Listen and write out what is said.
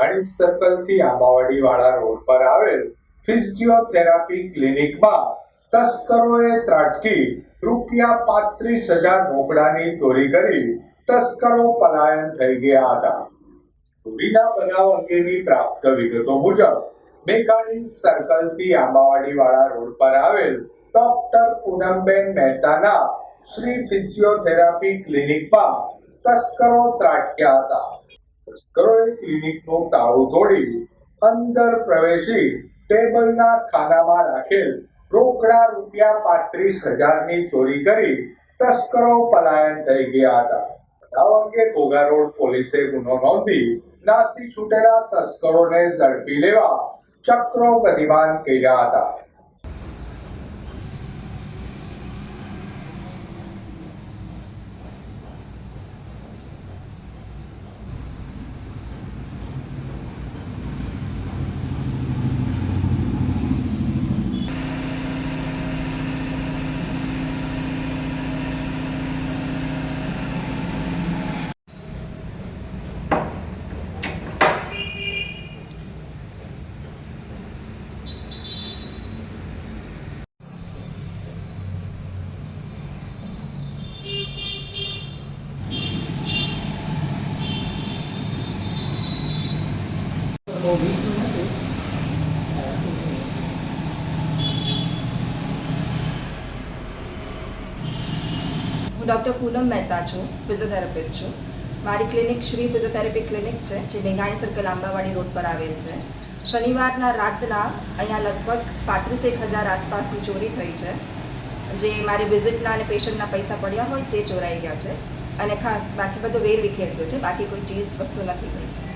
ગણેશ સર્કલથી આંબાવાડી વાળા રોડ પર આવેલ ફિઝિયોથેરાપી ક્લિનિકમાં તસ્કરોએ ત્રાટકી, રૂપિયા પાંત્રીસ હજાર મોકડાની ચોરી કરી, તસ્કરો પલાયન થઈ ગયા હતા. ચોરીના બનાવ અંગેની પ્રાપ્ત વિગતો મુજબ, મેઘાણી સર્કલથી આંબાવાડી વાળા રોડ પર આવેલ ડોક્ટર પૂનમબેન મહેતાના શ્રી ફિઝિયોથેરાપી ક્લિનિકમાં તસ્કરો ત્રાટક્યા હતા. તસ્કરોએ ક્લિનિકનું તાળું તોડી અંદર પ્રવેશી ટેબલના ખાનામાં રાખેલ રોકડા રૂપિયા પાંત્રીસ હજારની ચોરી કરી તસ્કરો પલાયન થઈ ગયા હતા. બનાવ અંગે ઘોઘા રોડ પોલીસે ગુનો નોંધી નાસી છૂટેલા તસ્કરોને ઝડપી લેવા ચક્રો ગતિમાન કર્યા હતા. હું ડૉક્ટર પૂનમ મહેતા છું, ફિઝિયોથેરાપિસ્ટ છું. મારી ક્લિનિક શ્રી ફિઝિયોથેરાપી ક્લિનિક છે, જે મેઘાણી સર્કલ આંબાવાડી રોડ પર આવેલ છે. શનિવારના રાતના અહીંયા લગભગ પાંત્રીસેક હજાર આસપાસની ચોરી થઈ છે. જે મારી વિઝિટના અને પેશન્ટના પૈસા પડ્યા હોય તે ચોરાઈ ગયા છે. અને ખાસ બાકી બધો વેર વિખેર ગયો છે. બાકી કોઈ ચીજ વસ્તુ નથી ગઈ.